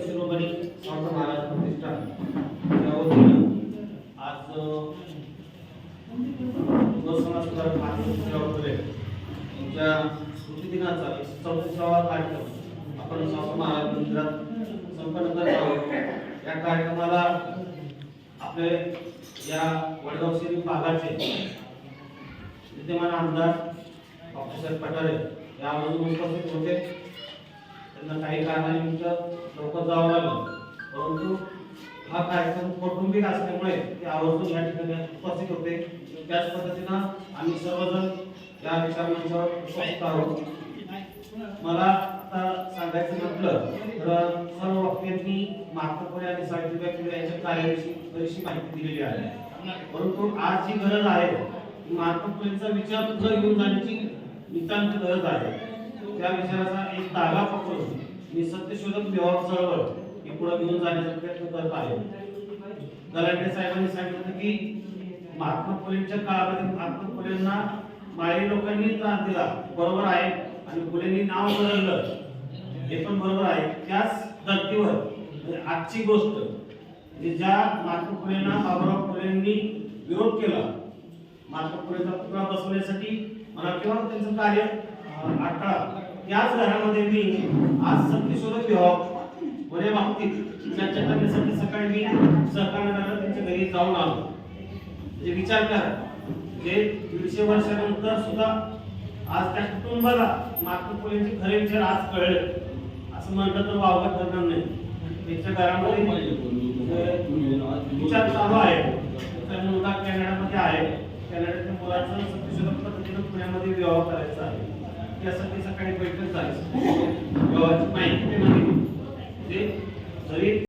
शिरोमणी संत महाराज प्रतिष्ठान या वतीनं आज लोकसभा सुधारक यांच्या स्मृतिदिनाचा एक चौतीसावा कार्यक्रम आपण संत महाराज मंदिरात संपन्न करत आहोत. या कार्यक्रमाला आपले या वडगाव शहरी भागाचे विद्यमान आमदार डॉक्टर साहेब पठारे या आवर्जून उपस्थित होते. त्यांना काही कारणानिमित्त लवकर जावं लागलं. परंतु हा कार्यक्रम कौटुंबिक असल्यामुळे ते आवर्जून या ठिकाणी उपस्थित होते. त्याच पद्धतीनं आम्ही सर्वजण या विचारमंचावर उपस्थित आहोत. मला आता सांगायचं म्हटलं तर सर्व वक्त्यांनी महात्मा फुले आणि सावित्रीबाई फुले यांच्या कार्याविषयी बरीचशी माहिती दिलेली आहे. परंतु आज जी गरज आहे ती महात्मा फुलेंचा विचार पुढे घेऊन जाण्याची नितांत गरज आहे. त्या विचाराचा एक धागा पकडून मी सत्यशोधक व्यवहार चळवळ ही पुढे घेऊन जाण्याचा प्रयत्न करत आहे. गलांडे साहेबांनी सांगितलं की महात्मा फुलेंच्या काळामध्ये महात्मा फुलेंना माळी लोकांनी त्रास दिला. बरोबर आहे. आणि फुलेंनी नाव बदललं. हे पण बरोबर आहे. त्याच धर्तीवर म्हणजे आजची गोष्ट ज्या महात्मा फुलेंना बाबुराव फुलेंनी विरोध केला महात्मा फुलेचा पुतळा बसवण्यासाठी मला किंवा त्यांचं कार्य? आठळा त्याच घरामध्ये मी आज सत्यशोधक विभाग बरे बाबतीत चर्चा करण्यासाठी सकाळी मी सहकार त्यांच्या घरी जाऊन आलो. म्हणजे विचार करा. जे दीडशे वर्षानंतर सुद्धा आज त्या कुटुंबाला महात्मा फुलेंचे खरे विचार आज कळले. असं म्हटलं तर वावगत करणार नाही. त्यांच्या घरामध्ये विचार चालू आहे. तर मुलगा कॅनडामध्ये आहे. कॅनडाच्या मुलाचं सत्यशोधक पद्धतीनं पुण्यामध्ये विवाह करायचा आहे. E essa mesa carregou e fez isso.